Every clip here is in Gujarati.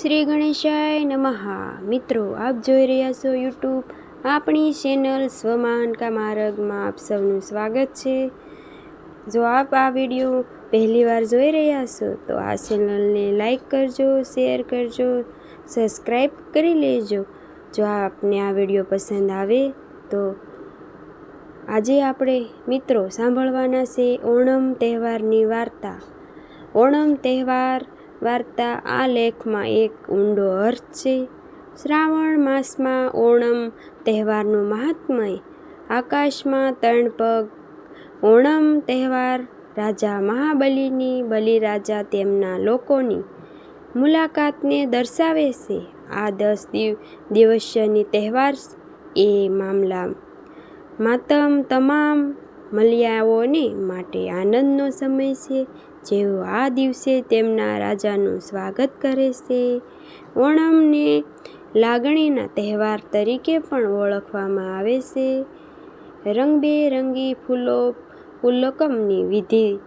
શ્રી ગણેશાય નમઃ. મિત્રો, આપ જોઈ રહ્યા છો યુટ્યુબ આપણી ચેનલ સ્વમાન કા માર્ગમાં આપ સૌનું સ્વાગત છે. જો આપ આ વીડિયો પહેલીવાર જોઈ રહ્યા છો, તો આ ચેનલને લાઈક કરજો, શેર કરજો સબસ્ક્રાઈબ કરી લેજો. જો આપને આ વીડિયો પસંદ આવે, તો આજે આપણે, મિત્રો, સાંભળવાના છે ઓણમ તહેવારની વાર્તા. ઓણમ તહેવાર વાર્તા આ લેખમાં એક ઊંડો અર્થ છે. શ્રાવણ માસમાં ઓણમ તહેવારનું મહાત્મય. આકાશમાં ત્રણ પગ ઓણમ તહેવાર. રાજા મહાબલીની બલિરાજા તેમના લોકોની મુલાકાતને દર્શાવે છે. આ દસ દિવ, દિવસ્યની તહેવાર એ મામલા માતમ તમામ મલ્યાઓને માટે આનંદનો સમય છે. જેઓ આ દિવસે તેમના રાજાનું સ્વાગત કરે છે, ઓણમને લાગણીના તહેવાર તરીકે પણ ઓળખવામાં આવે છે. રંગબેરંગી ફૂલો પુલકમની વિધિ,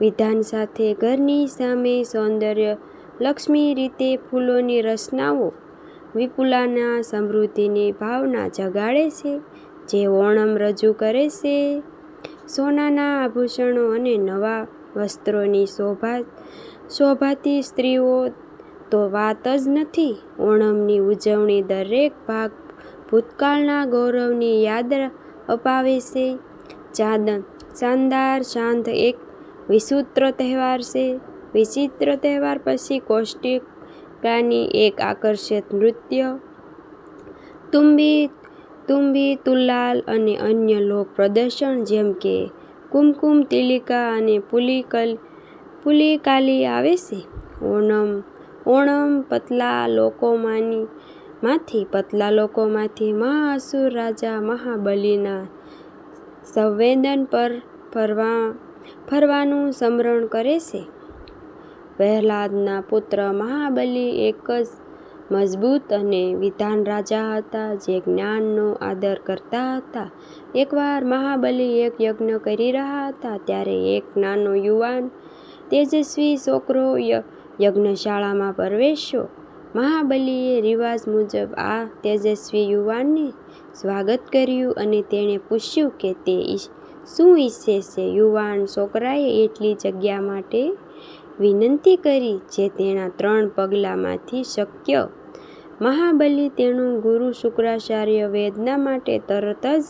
વિધાન સાથે ઘરની સામે સૌંદર્ય લક્ષ્મી રીતે ફૂલોની રચનાઓ વિપુલાના સમૃદ્ધિની ભાવના જગાડે છે, જે ઓણમ રજૂ કરે છે. સોનાના આભૂષણો અને નવા વસ્ત્રોની શોભા, શોભાતી સ્ત્રીઓ તો વાત જ નથી. ઓણમની ઉજવણી દરેક ભાગ ભૂતકાળના ગૌરવની યાદ અપાવે છે. ચાદન શાનદાર, શાંત, એક વિસૂત્ર તહેવાર છે. વિચિત્ર તહેવાર પછી કૌષ્ટિકાની એક આકર્ષિત નૃત્ય. તુંબી તુંબી, તુલાલ અને અન્ય લોક પ્રદર્શન જેમ કે કુમકુમ, તિલિકા અને પુલિકલ, પુલિકાલી આવે છે. ઓણમ ઓણમ પતલા લોકોમાંની, માંથી પતલા લોકોમાંથી મહાઅસુર રાજા મહાબલીના સંવેદન પર ફરવા, ફરવાનું સ્મરણ કરે છે. પ્રહલાદના પુત્ર મહાબલી એક જ મજબૂત અને વિધાન રાજા હતા જે જ્ઞાનનો આદર કરતા હતા. એકવાર મહાબલી એક યજ્ઞ કરી રહ્યા હતા ત્યારે એક નાનો યુવાન, તેજસ્વી છોકરો યજ્ઞશાળામાં પ્રવેશ્યો. મહાબલીએ રિવાજ મુજબ આ તેજસ્વી યુવાનને સ્વાગત કર્યું અને તેણે પૂછ્યું કે તે શું ઈચ્છે છે? યુવાન છોકરાએ એટલી જગ્યા માટે વિનંતી કરી જે તેના ત્રણ પગલામાંથી શક્ય. મહાબલી તેનું ગુરુ શુક્રાચાર્ય વેદના માટે તરત જ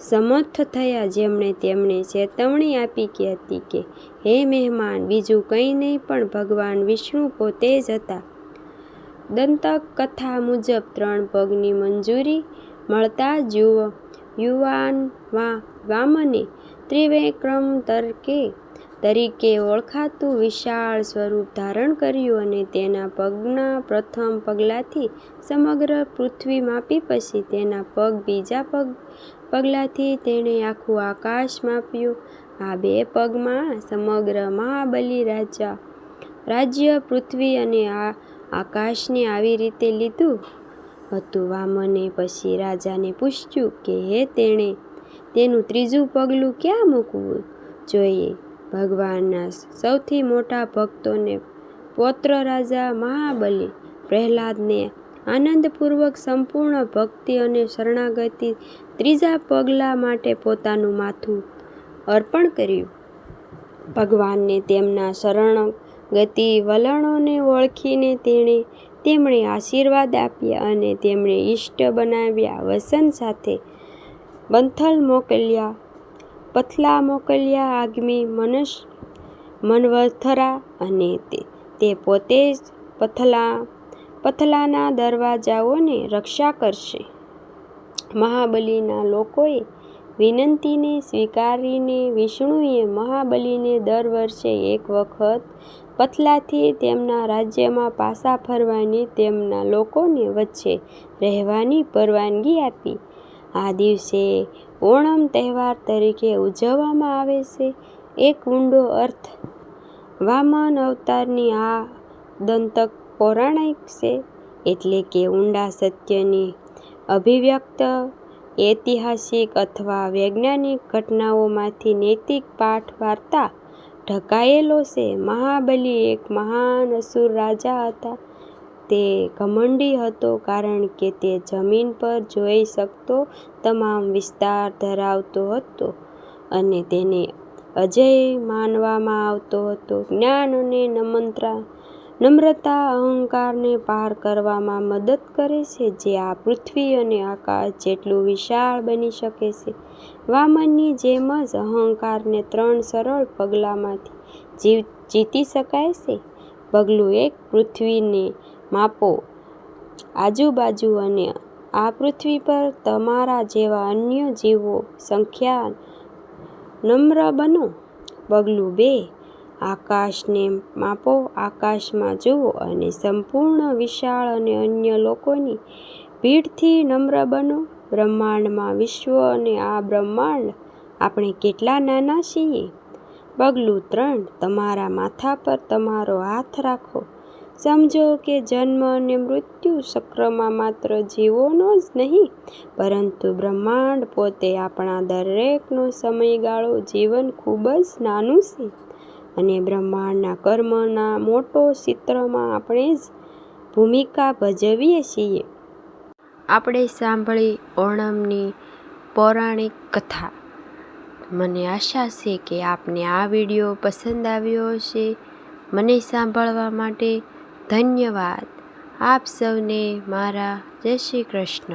સમર્થ થયા જેમણે તેમણે ચેતવણી આપી કે હતી કે, હે મહેમાન, બીજું કંઈ નહીં, પણ ભગવાન વિષ્ણુ પોતે જ હતા. દંતક કથા મુજબ ત્રણ પગની મંજૂરી મળતા જુઓ યુવાન વામને ત્રિવેક્રમ તરકે તરીકે ઓળખાતું વિશાળ સ્વરૂપ ધારણ કર્યું અને તેના પગના પ્રથમ પગલાથી સમગ્ર પૃથ્વી માપી પછી તેના પગ બીજા પગ પગલાથી તેણે આખું આકાશ માપ્યું. આ બે પગમાં સમગ્ર મહાબલી રાજા, રાજ્ય, પૃથ્વી અને આ આકાશને આવી રીતે લીધું હતું. વામને પછી રાજાને પૂછ્યું કે, હે તેણે, તેનું ત્રીજું પગલું ક્યાં મૂકવું જોઈએ? ભગવાનના સૌથી મોટા ભક્તોને પૌત્ર રાજા મહાબલી પ્રહલાદને આનંદપૂર્વક સંપૂર્ણ ભક્તિ અને શરણાગતિ ત્રીજા પગલા માટે પોતાનું માથું અર્પણ કર્યું. ભગવાનને તેમના શરણાગતિ વલણોને ઓળખીને તેણે તેમણે આશીર્વાદ આપ્યા અને તેમણે ઈષ્ટ બનાવ્યા, વસન સાથે બંથલ મોકલ્યા. પથલા મોકલ્યા આગામી મનસ મનવથરા અને તે તે પોતે જ પથલા, પથલાના દરવાજાઓને રક્ષા કરશે. મહાબલીના લોકોએ વિનંતીને સ્વીકારીને વિષ્ણુએ મહાબલીને દર વર્ષે એક વખત પથલાથી તેમના રાજ્યમાં પાસા ફરવાની તેમના લોકોને વચ્ચે રહેવાની પરવાનગી આપી. આ દિવસે ઓણમ તહેવાર તરીકે ઉજવવામાં આવે છે. એક ઊંડો અર્થ, વામન અવતારની આ દંતક પૌરાણિક છે એટલે કે ઊંડા સત્યની અભિવ્યક્ત, ઐતિહાસિક અથવા વૈજ્ઞાનિક ઘટનાઓમાંથી નૈતિક પાઠ વાર્તા ઢંકાયેલો છે. મહાબલી એક મહાન અસુર રાજા હતા. તે ઘમંડી હતો કારણ કે તે જમીન પર જોઈ શકતો તમામ વિસ્તાર ધરાવતો હતો અને તેને અજેય માનવામાં આવતો હતો. જ્ઞાન અને નમ્રતા અહંકારને પાર કરવામાં મદદ કરે છે, જે આ પૃથ્વી અને આકાશ જેટલું વિશાળ બની શકે છે. વામનની જેમ જ અહંકારને ત્રણ સરળ પગલાંમાંથી જીતી શકાય છે. પગલું એક પૃથ્વીને માપો આજુબાજુ અને આ પૃથ્વી પર તમારા જેવા અન્ય જીવો સંખ્યા નમ્ર બનો. પગલું બે, આકાશને માપો આકાશમાં જુઓ અને સંપૂર્ણ વિશાળ અને અન્ય લોકોની ભીડથી નમ્ર બનો. બ્રહ્માંડમાં વિશ્વ અને આ બ્રહ્માંડ આપણે કેટલા નાના છીએ. પગલું ત્રણ, તમારા માથા પર તમારો હાથ રાખો. સમજો કે જન્મ અને મૃત્યુ ચક્રમાં માત્ર જીવોનો જ નહીં, પરંતુ બ્રહ્માંડ પોતે આપણા દરેકનો સમયગાળો જીવન ખૂબ જ નાનું છે અને બ્રહ્માંડના કર્મના મોટો ચિત્રમાં આપણે જ ભૂમિકા ભજવીએ છીએ. આપણે સાંભળી ઓણમની પૌરાણિક કથા. મને આશા છે કે આપને આ વીડિયો પસંદ આવ્યો હશે. મને સાંભળવા માટે ધન્યવાદ. આપ સૌને મારા જય શ્રી કૃષ્ણ.